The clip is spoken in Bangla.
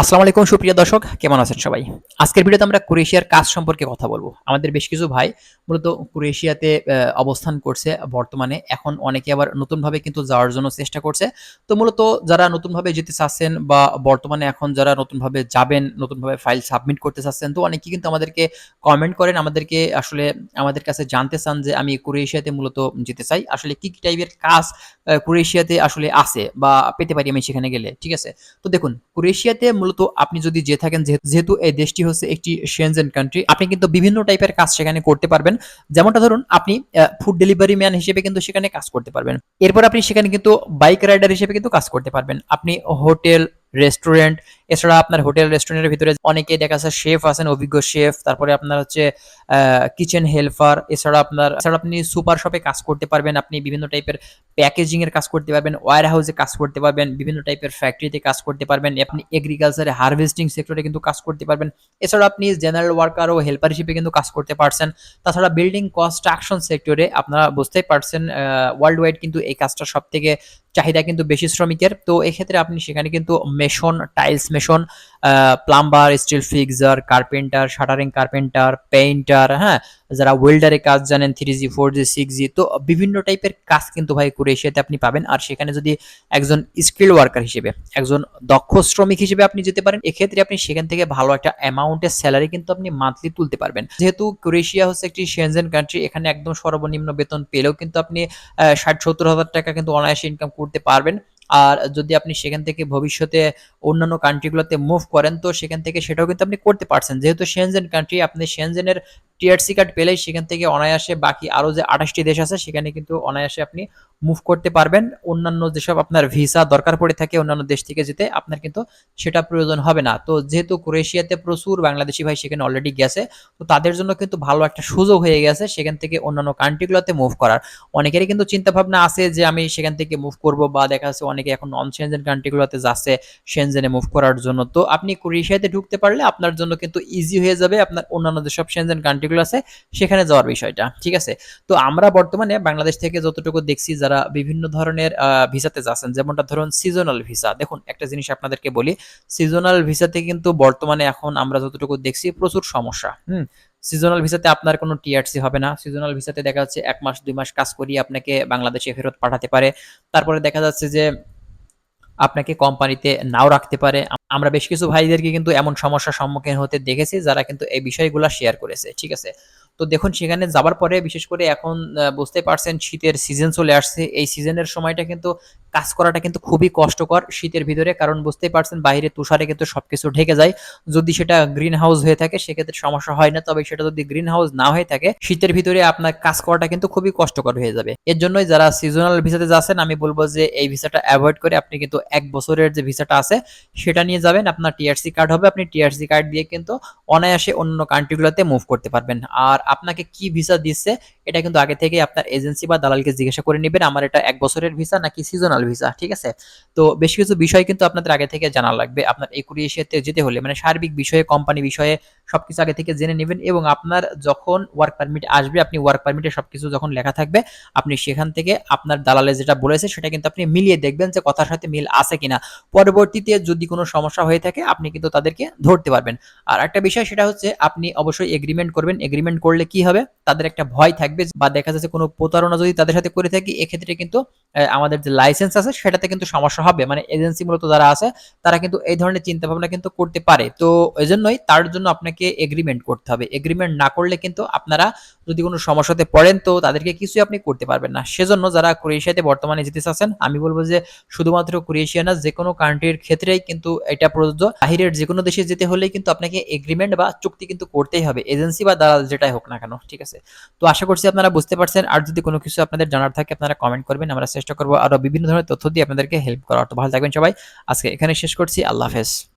আসসালামু আলাইকুম, সুপ্রিয় দর্শক, কেমন আছেন সবাই? আজকের ভিডিওতে আমরা ক্রোয়েশিয়ার কাজ সম্পর্কে কথা বলব। আমাদের বেশ কিছু ভাই মূলত ক্রোয়েশিয়াতে অবস্থান করছে বর্তমানে। এখন অনেকে আবার নতুনভাবে কিন্তু যাওয়ার জন্য চেষ্টা করছে। তো মূলত যারা নতুনভাবে যেতে চাচ্ছেন বা বর্তমানে এখন যারা নতুনভাবে যাবেন, নতুনভাবে ফাইল সাবমিট করতে চাচ্ছেন, তো অনেকে কিন্তু আমাদেরকে কমেন্ট করেন, আমাদেরকে আসলে আমাদের কাছে জানতে চান যে আমি ক্রোয়েশিয়াতে মূলত যেতে চাই। আসলে কি কি টাইপের কাজ ক্রোয়েশিয়াতে আসলে আছে বা পেতে পারি আমি সেখানে গেলে, ঠিক আছে? তো দেখুন, ক্রোয়েশিয়াতে মূলত আপনি যদি যে থাকেন, যেহেতু- এই দেশটি হচ্ছে একটি শেনজেন কান্ট্রি আপনি কিন্তু বিভিন্ন টাইপের কাজ সেখানে করতে পারবেন। যেমনটা ধরুন, আপনি ফুড ডেলিভারি ম্যান হিসেবে কিন্তু সেখানে কাজ করতে পারবেন। এরপর আপনি সেখানে কিন্তু বাইক রাইডার হিসেবে কিন্তু কাজ করতে পারবেন। আপনি হোটেল রেস্টুরেন্ট এছাড়া আপনার হোটেল রেস্টুরেন্টের ভিতরে অনেকে দেখা যাচ্ছে শেফ আছেন, অভিজ্ঞ শেফ তারপরে আপনার হচ্ছে কিচেন হেল্পার এছাড়া আপনার, এছাড়া আপনি সুপার শপে কাজ করতে পারবেন, আপনি বিভিন্ন টাইপের প্যাকেজিং এর কাজ করতে পারবেন ওয়ার হাউসে কাজ করতে পারবেন, বিভিন্ন টাইপের ফ্যাক্টরিতে কাজ করতে পারবেন, আপনি এগ্রিকালচারে হারভেস্টিং সেক্টরে কিন্তু কাজ করতে পারবেন, এছাড়া আপনি জেনারেল ওয়ার্কার ও হেল্পার হিসেবে কিন্তু কাজ করতে পারছেন, তাছাড়া বিল্ডিং কনস্ট্রাকশন সেক্টরে আপনারা বুঝতেই পারছেন ওয়ার্ল্ড ওয়াইড কিন্তু এই কাজটা সব থেকে চাহিদা কিন্তু বেশি শ্রমিকের, তো এক্ষেত্রে আপনি সেখানে কিন্তু mason tiles mason plumber steel fixer carpenter shuttering carpenter painter হ্যাঁ যারা ওয়েল্ডারে কাজ জানেন three G four G six G তো বিভিন্ন টাইপের কাজ কিন্তু ভাই ক্রোয়েশিয়াতে আপনি পাবেন। আর সেখানে যদি একজন স্কিল ওয়ার্কার হিসেবে, একজন দক্ষ শ্রমিক হিসেবে আপনি যেতে পারেন, এক্ষেত্রে আপনি সেখান থেকে ভালো একটা অ্যামাউন্টের স্যালারি কিন্তু আপনি মান্থলি তুলতে পারবেন। যেহেতু ক্রোয়েশিয়া হচ্ছে একটি সেনজেন কান্ট্রি এখানে একদম সর্বনিম্ন বেতন পেলেও কিন্তু আপনি ষাট, সত্তর হাজার টাকা কিন্তু অনায়াসে ইনকাম করতে পারবেন। আর যদি আপনি সেখান থেকে ভবিষ্যতে অন্যান্য কান্ট্রিগুলোতে মুভ করেন, তো সেখান থেকে সেটাও কিন্তু আপনি করতে পারছেন। যেহেতু শেনজেন কান্ট্রি আপনি শেনজেনের টিআরসি কার্ড পেলেই সেখান থেকে অনায়াসে বাকি আরও যে আঠাশটি দেশ আছে, সেখানে কিন্তু অনায়াসে আপনি মুভ করতে পারবেন। অন্যান্য যেসব আপনার ভিসা দরকার পড়ে থাকে অন্যান্য দেশ থেকে যেতে, আপনার কিন্তু সেটা প্রয়োজন হবে না। তো যেহেতু ক্রোয়েশিয়াতে প্রচুর বাংলাদেশি ভাই সেখানে অলরেডি গেছে, তো তাদের জন্য কিন্তু ভালো একটা সুযোগ হয়ে গেছে সেখান থেকে অন্যান্য কান্ট্রিগুলোতে মুভ করার। অনেকেরই কিন্তু চিন্তা ভাবনা আছে যে, আমি সেখান থেকে মুভ করব বা দেখা যাচ্ছে অনেকে এখন নন সেনজেন কান্ট্রিগুলোতে যাচ্ছে সেনজেনে মুভ করার জন্য। তো আপনি ক্রোয়েশিয়াতে ঢুকতে পারলে আপনার জন্য কিন্তু ইজি হয়ে যাবে আপনার অন্যান্য যেসব সেনজেন কান্ট্রিগুলো আছে, সেখানে যাওয়ার বিষয়টা, ঠিক আছে? তো আমরা বর্তমানে বাংলাদেশ থেকে যতটুকু দেখছি যারা বিভিন্ন ধরনের ভিসাতে যাচ্ছেন, যেমনটা ধরুন সিজনাল ভিসা দেখুন, একটা জিনিস আপনাদেরকে বলি সিজনাল ভিসাতে কিন্তু বর্তমানে এখন আমরা যতটুকু দেখছি প্রচুর সমস্যা, হুম? সিজনাল ভিসাতে আপনার কোনো টিআরসি হবে না। সিজনাল ভিসাতে দেখা যাচ্ছে এক মাস, দুই মাস কাজ করিয়ে আপনাকে বাংলাদেশে ফেরত পাঠাতে পারে। তারপরে দেখা যাচ্ছে যে আপনাকে কোম্পানিতে নাও রাখতে পারে। আমরা বেশ কিছু ভাইদেরকে কিন্তু এমন সমস্যার সম্মুখীন হতে দেখেছি, যারা কিন্তু এই বিষয়গুলো শেয়ার করেছে, ঠিক আছে? তো দেখুন, সেখানে যাবার পরে বিশেষ করে এখন বুঝতে পারছেন, শীতের সিজন চলে আসছে। এই সিজনের সময়টা কিন্তু কাজ করাটা কিন্তু খুবই কষ্টকর শীতের ভিতরে, কারণ বুঝতেই পারছেন বাইরে তুষারে কিন্তু সবকিছু ঢেকে যায়। যদি সেটা গ্রিন হাউস হয়ে থাকে, সেক্ষেত্রে সমস্যা হয় না, তবে সেটা যদি গ্রিন হাউস না হয়ে থাকে, শীতের ভিতরে আপনার কাজ করাটা কিন্তু খুবই কষ্টকর হয়ে যাবে। এর জন্যই যারা সিজনাল ভিসাতে যাচ্ছেন, আমি বলব যে এই ভিসাটা অ্যাভয়েড করে আপনি কিন্তু এক বছরের যে ভিসাটা আছে, সেটা নিয়ে যাবেন। আপনার টিআরসি কার্ড হবে, আপনি টিআরসি কার্ড দিয়ে কিন্তু অনায়াসে অন্য কান্ট্রিগুলোতে মুভ করতে পারবেন। আর আপনাকে কি ভিসা দিচ্ছে, এটা কিন্তু আগে থেকে আপনার এজেন্সি বা দালালকে জিজ্ঞাসা করে নেবেন, আমার এটা এক বছরের ভিসা নাকি সিজনাল ভিসা ঠিক আছে? তো বেশ কিছু বিষয় কিন্তু আপনাদের আগে থেকে জানা লাগবে। আপনার এই ক্রোয়েশিয়াতে যেতে হলে মানে সার্বিক বিষয়ে কোম্পানি বিষয়ে সবকিছু আগে থেকে জেনে নেবেন এবং আপনার যখন ওয়ার্ক পারমিট আসবে, আপনি ওয়ার্ক পারমিটে সবকিছু যখন লেখা থাকবে, আপনি সেখান থেকে আপনার দালালে যেটা বলেছে, সেটা কিন্তু আপনি মিলিয়ে দেখবেন যে কথার সাথে মিল আছে কিনা। পরবর্তীতে যদি কোনো সমস্যা হয়ে থাকে, আপনি কিন্তু তাদেরকে ধরতে পারবেন। আর একটা বিষয়, সেটা হচ্ছে আপনি অবশ্যই এগ্রিমেন্ট করবেন। এগ্রিমেন্ট করলে কি হবে? তাদের একটা ভয় থাকবে বা দেখা যাচ্ছে কোনো প্রতারণা যদি তাদের সাথে করে থাকি, এক্ষেত্রে কিন্তু আমাদের যে লাইসেন্স আছে, সেটাতে কিন্তু সমস্যা হবে। মানে এজেন্সি মূলত যারা আছে, তারা কিন্তু এই ধরনের চিন্তা ভাবনা কিন্তু করতে পারে। তো এই জন্যই তার জন্য আপনাকে এগ্রিমেন্ট করতে হবে। এগ্রিমেন্ট না করলে কিন্তু আপনারা যদি কোনো সমস্যাতে পড়েন, তো তাদেরকে কিছুই আপনি করতে পারবেন না। সেজন্য যারা ক্রোয়েশিয়াতে বর্তমানে যেতে চাচ্ছেন, আমি বলব যে শুধুমাত্র ক্রোয়েশিয়া না, যে কোনো কান্ট্রির ক্ষেত্রেই কিন্তু এটা প্রযোজ্য। বাহিরের যে কোনো দেশে যেতে হলেই কিন্তু আপনাকে এগ্রিমেন্ট বা চুক্তি কিন্তু করতেই হবে। এজেন্সি বা দালাল যেটাই হোক না কেন, ঠিক আছে? তো আশা করছি আপনারা বুঝতে পারছেন। আর যদি কোনো কিছু আপনাদের জানার থাকে, আপনারা কমেন্ট করবেন। আমরা চেষ্টা করব আরও বিভিন্ন ধরনের তথ্য দিয়ে আপনাদেরকে হেল্প করা অত ভালো থাকবেন সবাই। আজকে এখানে শেষ করছি। আল্লাহ হাফেজ।